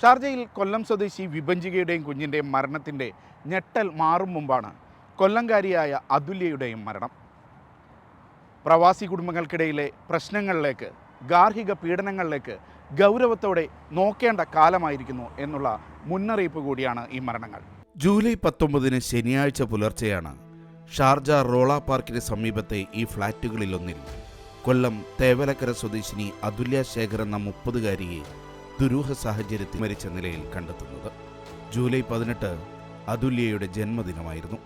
ഷാർജയിൽ കൊല്ലം സ്വദേശി വിഭഞ്ചികയുടെയും കുഞ്ഞിന്റെയും മരണത്തിന്റെ ഞെട്ടൽ മാറും മുമ്പാണ് കൊല്ലംകാരിയായ അതുല്യയുടെയും മരണം. പ്രവാസി കുടുംബങ്ങൾക്കിടയിലെ പ്രശ്നങ്ങളിലേക്ക് ഗാർഹിക പീഡനങ്ങളിലേക്ക് ഗൗരവത്തോടെ നോക്കേണ്ട കാലമായിരിക്കുന്നു എന്നുള്ള മുന്നറിയിപ്പ് കൂടിയാണ് ഈ മരണങ്ങൾ. ജൂലൈ പത്തൊമ്പതിന് ശനിയാഴ്ച പുലർച്ചെയാണ് ഷാർജ റോള പാർക്കിന് സമീപത്തെ ഈ ഫ്ളാറ്റുകളിലൊന്നിൽ കൊല്ലം തേവലക്കര സ്വദേശിനി അതുല്യ ശേഖർ എന്ന മുപ്പതുകാരിയെ ദുരൂഹ സാഹചര്യത്തിൽ മരിച്ച നിലയിൽ കണ്ടെത്തുന്നത്. ജൂലൈ പതിനെട്ട് അതുല്യയുടെ ജന്മദിനമായിരുന്നു.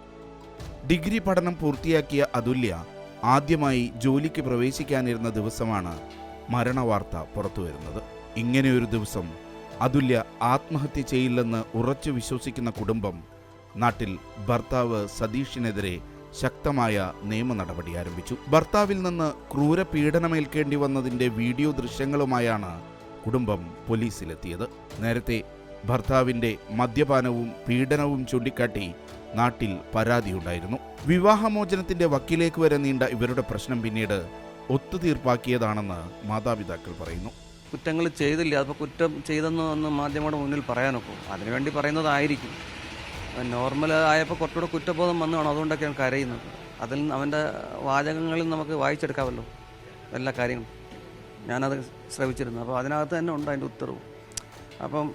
ഡിഗ്രി പഠനം പൂർത്തിയാക്കിയ അതുല്യ ആദ്യമായി ജോലിക്ക് പ്രവേശിക്കാനിരുന്ന ദിവസമാണ് മരണവാർത്ത പുറത്തുവരുന്നത്. ഇങ്ങനെയൊരു ദിവസം അതുല്യ ആത്മഹത്യ ചെയ്യില്ലെന്ന് ഉറച്ചു വിശ്വസിക്കുന്ന കുടുംബം നാട്ടിൽ ഭർത്താവ് സതീഷിനെതിരെ ശക്തമായ നിയമ നടപടി ആരംഭിച്ചു. ഭർത്താവിൽ നിന്ന് ക്രൂര പീഡനമേൽക്കേണ്ടി വന്നതിന്റെ വീഡിയോ ദൃശ്യങ്ങളുമായാണ് കുടുംബം പോലീസിലെത്തിയത്. നേരത്തെ ഭർത്താവിന്റെ മദ്യപാനവും പീഡനവും ചൂണ്ടിക്കാട്ടി നാട്ടിൽ പരാതിയുണ്ടായിരുന്നു. വിവാഹമോചനത്തിന്റെ വക്കിലേക്ക് വരെ നീണ്ട ഇവരുടെ പ്രശ്നം പിന്നീട് ഒത്തുതീർപ്പാക്കിയതാണെന്ന് മാതാപിതാക്കൾ പറയുന്നു. കുറ്റങ്ങൾ ചെയ്തില്ല. അപ്പോൾ കുറ്റം ചെയ്തെന്ന് ഒന്ന് മാധ്യമങ്ങളുടെ മുന്നിൽ പറയാനൊക്കെ. അതിനുവേണ്ടി പറയുന്നതായിരിക്കും. നോർമൽ ആയപ്പോൾ കുറച്ചുകൂടെ കുറ്റബോധം വന്നു കാണും അതുകൊണ്ടൊക്കെയാണ് കരയുന്നത്. അതിൽ അവന്റെ വാചകങ്ങളിൽ നമുക്ക് വായിച്ചെടുക്കാമല്ലോ. എല്ലാ കാര്യങ്ങളും. ഞാനത് ശ്രവിച്ചിരുന്നു. അപ്പോൾ അതിനകത്ത് തന്നെ ഉണ്ട് അതിന്റെ ഉത്തരവും. അപ്പം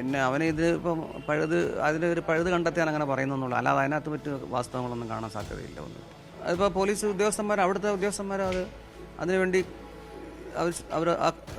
എന്നെ അവനെ ഇത് ഇപ്പം പഴുത് അതിന്റെ ഒരു പഴുത് കണ്ടെത്തിയാൽ അങ്ങനെ പറയുന്നൊന്നുള്ളൂ അല്ലാതെ അതിനകത്ത് മറ്റ് വാസ്തവങ്ങളൊന്നും കാണാൻ സാധ്യതയില്ല ഒന്നും. അതിപ്പോൾ പോലീസ് ഉദ്യോഗസ്ഥന്മാർ അവിടുത്തെ ഉദ്യോഗസ്ഥന്മാർ അത് അതിനുവേണ്ടി അവർ അവർ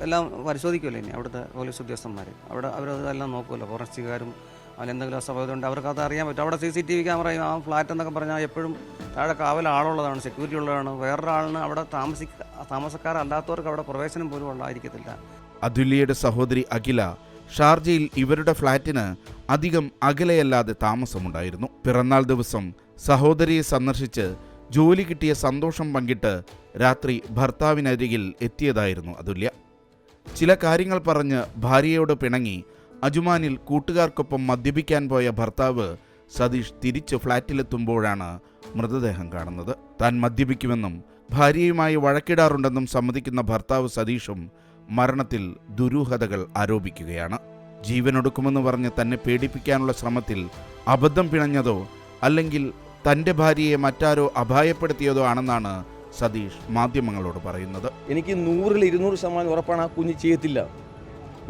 എല്ലാം പരിശോധിക്കുമല്ലോ ഇനി അവിടുത്തെ പോലീസ് ഉദ്യോഗസ്ഥന്മാർ അവിടെ അവരതെല്ലാം നോക്കുമല്ലോ ഫോറസ്റ്റുകാരും അതിലെന്തെങ്കിലും അസഭ്യത ഉണ്ട് അവർക്ക് അത് അറിയാൻ പറ്റും. അവിടെ സി സി ടി വി ക്യാമറയും ആ ഫ്ലാറ്റ് എന്നൊക്കെ പറഞ്ഞാൽ എപ്പോഴും താഴെ കാവൽ ആളുള്ളതാണ് സെക്യൂരിറ്റി ഉള്ളതാണ്. വേറൊരാളിന് അവിടെ താമസിക്ക താമസക്കാരല്ലാത്തവർക്ക് അവിടെ പ്രവേശനം പോലും ഉള്ളതായിരിക്കത്തില്ല അതുല്യയുടെ സഹോദരി അഖില ഷാർജയിൽ ഇവരുടെ ഫ്ളാറ്റിന് അധികം അകലെയല്ലാതെ താമസമുണ്ടായിരുന്നു. പിറന്നാൾ ദിവസം സഹോദരിയെ സന്ദർശിച്ച് ജോലി കിട്ടിയ സന്തോഷം പങ്കിട്ട് രാത്രി ഭർത്താവിനരികിൽ എത്തിയതായിരുന്നു അതുല്യ. ചില കാര്യങ്ങൾ പറഞ്ഞ് ഭാര്യയോട് പിണങ്ങി അജുമാനിൽ കൂട്ടുകാർക്കൊപ്പം മദ്യപിക്കാൻ പോയ ഭർത്താവ് സതീഷ് തിരിച്ച് ഫ്ളാറ്റിലെത്തുമ്പോഴാണ് മൃതദേഹം കാണുന്നത്. താൻ മദ്യപിക്കുമെന്നും ഭാര്യയുമായി വഴക്കിടാറുണ്ടെന്നും സമ്മതിക്കുന്ന ഭർത്താവ് സതീഷും മരണത്തിൽ ദുരൂഹതകൾ ആരോപിക്കുകയാണ്. ജീവനൊടുക്കുമെന്ന് പറഞ്ഞ് തന്നെ പേടിപ്പിക്കാനുള്ള ശ്രമത്തിൽ അബദ്ധം പിണഞ്ഞതോ അല്ലെങ്കിൽ തന്റെ ഭാര്യയെ മറ്റാരോ അപായപ്പെടുത്തിയതോ ആണെന്നാണ് സതീഷ് മാധ്യമങ്ങളോട് പറയുന്നത്. എനിക്ക് നൂറിൽ ഇരുന്നൂറ് ശതമാനം ഉറപ്പാണ് ആ കുഞ്ഞ് ചെയ്യത്തില്ല.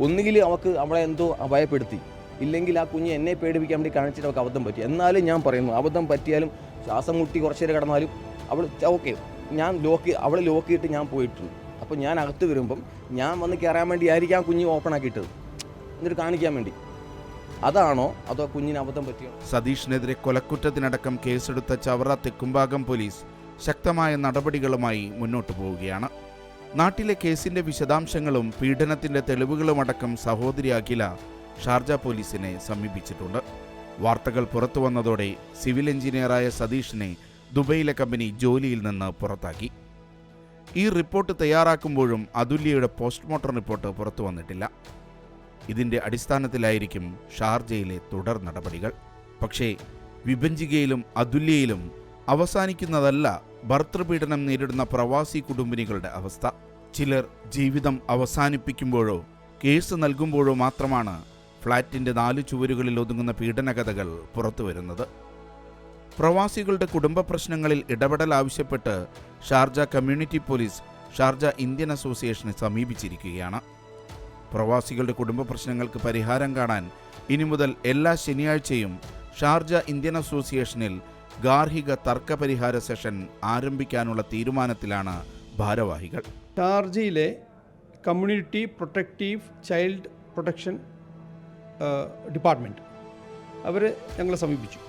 ഒന്നുകിൽ അവൾക്ക് അവളെ എന്തോ ഭയപ്പെടുത്തി ഇല്ലെങ്കിൽ ആ കുഞ്ഞ് എന്നെ പേടിപ്പിക്കാൻ വേണ്ടി കാണിച്ചിട്ട് അവൾക്ക് അബദ്ധം പറ്റി. എന്നാലും ഞാൻ പറയുന്നു അബദ്ധം പറ്റിയാലും ശ്വാസം മുട്ടി കുറച്ച് നേരം കിടന്നാലും അവൾ ഓക്കെ ഞാൻ ലോക്ക് അവളെ ലോക്ക് ചെയ്തിട്ട് ഞാൻ പോയിട്ടുണ്ട്. അപ്പോൾ ഞാൻ അകത്ത് വരുമ്പം ഞാൻ വന്ന് കയറാൻ വേണ്ടി ആയിരിക്കും ആ കുഞ്ഞ് ഓപ്പൺ ആക്കിയിട്ടത്. എന്നിട്ട് കാണിക്കാൻ വേണ്ടി. അതാണോ അതോ കുഞ്ഞിന് അബദ്ധം പറ്റിയോ? സതീഷിനെതിരെ കൊലക്കുറ്റത്തിനടക്കം കേസെടുത്ത ചവറ തെക്കുംഭാഗം പോലീസ് ശക്തമായ നടപടികളുമായി മുന്നോട്ട് പോവുകയാണ്. നാട്ടിലെ കേസിന്റെ വിശദാംശങ്ങളും പീഡനത്തിന്റെ തെളിവുകളുമടക്കം സഹോദരി അഖില ഷാർജ പോലീസിനെ സമീപിച്ചിട്ടുണ്ട്. വാർത്തകൾ പുറത്തു വന്നതോടെ സിവിൽ എഞ്ചിനീയറായ സതീഷിനെ ദുബൈയിലെ കമ്പനി ജോലിയിൽ നിന്ന് പുറത്താക്കി. ഈ റിപ്പോർട്ട് തയ്യാറാക്കുമ്പോഴും അതുല്യയുടെ പോസ്റ്റ്മോർട്ടം റിപ്പോർട്ട് പുറത്തു വന്നിട്ടില്ല. ഇതിന്റെ അടിസ്ഥാനത്തിലായിരിക്കും ഷാർജയിലെ തുടർ നടപടികൾ. പക്ഷേ വിഭജികയിലും അതുല്യയിലും അവസാനിക്കുന്നതല്ല ഭർത്തൃപീഡനം നേരിടുന്ന പ്രവാസി കുടുംബിനികളുടെ അവസ്ഥ. ചിലർ ജീവിതം അവസാനിപ്പിക്കുമ്പോഴോ കേസ് നൽകുമ്പോഴോ മാത്രമാണ് ഫ്ളാറ്റിന്റെ നാല് ചുവരുകളിൽ ഒതുങ്ങുന്ന പീഡനകഥകൾ പുറത്തുവരുന്നത്. പ്രവാസികളുടെ കുടുംബ പ്രശ്നങ്ങളിൽ ഇടപെടൽ ആവശ്യപ്പെട്ട് Sharjah community police Sharjah Indian അസോസിയേഷനെ സമീപിച്ചിരിക്കുകയാണ്. പ്രവാസികളുടെ കുടുംബ പ്രശ്നങ്ങൾക്ക് പരിഹാരം കാണാൻ ഇനി മുതൽ എല്ലാ ശനിയാഴ്ചയും ഷാർജ ഇന്ത്യൻ അസോസിയേഷനിൽ ഗാർഹിക തർക്കപരിഹാര സെഷൻ ആരംഭിക്കാനുള്ള തീരുമാനത്തിലാണ് ഭാരവാഹികൾ. ഷാർജയിലെ community protective child protection department അവർ ഞങ്ങളെ സമീപിച്ചു.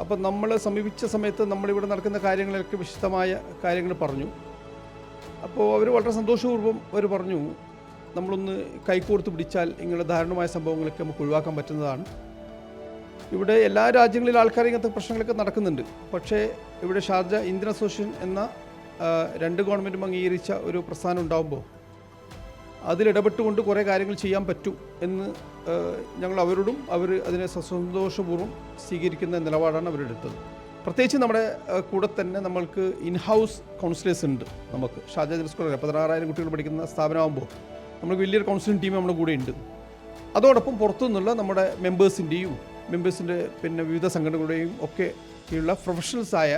അപ്പം നമ്മൾ സമീപിച്ച സമയത്ത് നമ്മളിവിടെ നടക്കുന്ന കാര്യങ്ങളൊക്കെ വിശദമായ കാര്യങ്ങൾ പറഞ്ഞു. അപ്പോൾ അവർ വളരെ സന്തോഷപൂർവം അവർ പറഞ്ഞു നമ്മളൊന്ന് കൈകോർത്ത് പിടിച്ചാൽ ഇങ്ങനെയുള്ള ദാരുണമായ സംഭവങ്ങളൊക്കെ നമുക്ക് ഒഴിവാക്കാൻ പറ്റുന്നതാണ്. ഇവിടെ എല്ലാ രാജ്യങ്ങളിലും ആൾക്കാർ ഇങ്ങനത്തെ പ്രശ്നങ്ങളൊക്കെ നടക്കുന്നുണ്ട്. പക്ഷേ ഇവിടെ ഷാർജ ഇന്ത്യൻ അസോസിയേഷൻ എന്ന രണ്ട് ഗവൺമെന്റും അംഗീകരിച്ച ഒരു പ്രസ്ഥാനം ഉണ്ടാകുമ്പോൾ അതിലിടപെട്ടുകൊണ്ട് കുറേ കാര്യങ്ങൾ ചെയ്യാൻ പറ്റും എന്ന് ഞങ്ങൾ അവരോടും അവർ അതിനെ സസന്തോഷപൂർവം സ്വീകരിക്കുന്ന നിലപാടാണ് അവരെടുത്തത്. പ്രത്യേകിച്ച് നമ്മുടെ കൂടെ തന്നെ നമ്മൾക്ക് ഇൻ ഹൗസ് കൗൺസിലേഴ്സ് ഉണ്ട് നമുക്ക്. ഷാജ സ്കൂളിൽ പതിനാറായിരം കുട്ടികൾ പഠിക്കുന്ന സ്ഥാപനമാകുമ്പോൾ നമുക്ക് വലിയൊരു കൗൺസിലിംഗ് ടീം നമ്മുടെ കൂടെ ഉണ്ട്. അതോടൊപ്പം പുറത്തുനിന്നുള്ള നമ്മുടെ മെമ്പേഴ്സിന്റെയും മെമ്പേഴ്സിന്റെ പിന്നെ വിവിധ സംഘടനകളുടെയും ഒക്കെ ഉള്ള പ്രൊഫഷണൽസായ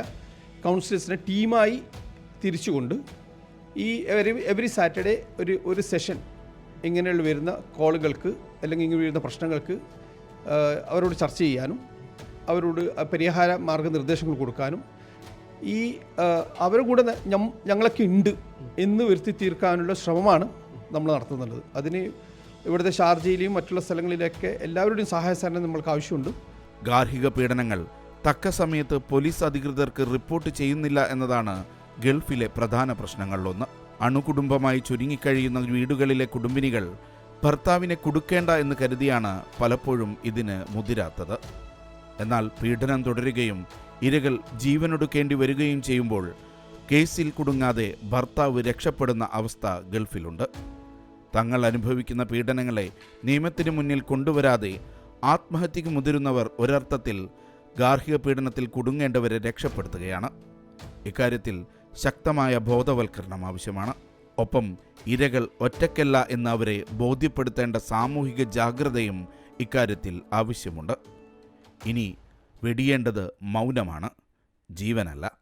കൗൺസിലേഴ്സിനെ ടീമായി തിരിച്ചുകൊണ്ട് ഈ എവരി എവറി സാറ്റർഡേ ഒരു ഒരു സെഷൻ ഇങ്ങനെയുള്ള വരുന്ന കോളുകൾക്ക് അല്ലെങ്കിൽ ഇങ്ങനെ വരുന്ന പ്രശ്നങ്ങൾക്ക് അവരോട് ചർച്ച ചെയ്യാനും അവരോട് പരിഹാര മാർഗനിർദ്ദേശങ്ങൾ കൊടുക്കാനും ഈ അവരുടെ കൂടെ ഞങ്ങളൊക്കെ ഉണ്ട് എന്ന് വരുത്തി തീർക്കാനുള്ള ശ്രമമാണ് നമ്മൾ നടത്തുന്നുള്ളത്. അതിന് ഇവിടുത്തെ ഷാർജയിലെയും മറ്റുള്ള സ്ഥലങ്ങളിലൊക്കെ എല്ലാവരുടെയും സഹായ സഹകരണം നമ്മൾക്ക് ആവശ്യമുണ്ട്. ഗാർഹിക പീഡനങ്ങൾ തക്ക സമയത്ത് പോലീസ് അധികൃതർക്ക് റിപ്പോർട്ട് ചെയ്യുന്നില്ല എന്നതാണ് ഗൾഫിലെ പ്രധാന പ്രശ്നങ്ങളിലൊന്ന്. അണുകുടുംബമായി ചുരുങ്ങിക്കഴിയുന്ന വീടുകളിലെ കുടുംബിനികൾ ഭർത്താവിനെ കൊടുക്കേണ്ട എന്ന് കരുതിയാണ് പലപ്പോഴും ഇതിന് മുതിരാത്തത്. എന്നാൽ പീഡനം തുടരുകയും ഇരകൾ ജീവനൊടുക്കേണ്ടി വരികയും ചെയ്യുമ്പോൾ കേസിൽ കുടുങ്ങാതെ ഭർത്താവ് രക്ഷപ്പെടുന്ന അവസ്ഥ ഗൾഫിലുണ്ട്. തങ്ങൾ അനുഭവിക്കുന്ന പീഡനങ്ങളെ നിയമത്തിന് മുന്നിൽ കൊണ്ടുവരാതെ ആത്മഹത്യക്ക് മുതിരുന്നവർ ഒരർത്ഥത്തിൽ ഗാർഹിക പീഡനത്തിൽ കുടുങ്ങേണ്ടവരെ രക്ഷപ്പെടുത്തുകയാണ്. ഇക്കാര്യത്തിൽ ശക്തമായ ബോധവൽക്കരണം ആവശ്യമാണ്. ഒപ്പം ഇരകൾ ഒറ്റക്കല്ല എന്ന് അവരെ ബോധ്യപ്പെടുത്തേണ്ട സാമൂഹിക ജാഗ്രതയും ഇക്കാര്യത്തിൽ ആവശ്യമുണ്ട്. ഇനി വെടിയേണ്ടത് മൗനമാണ്. ജീവനല്ല.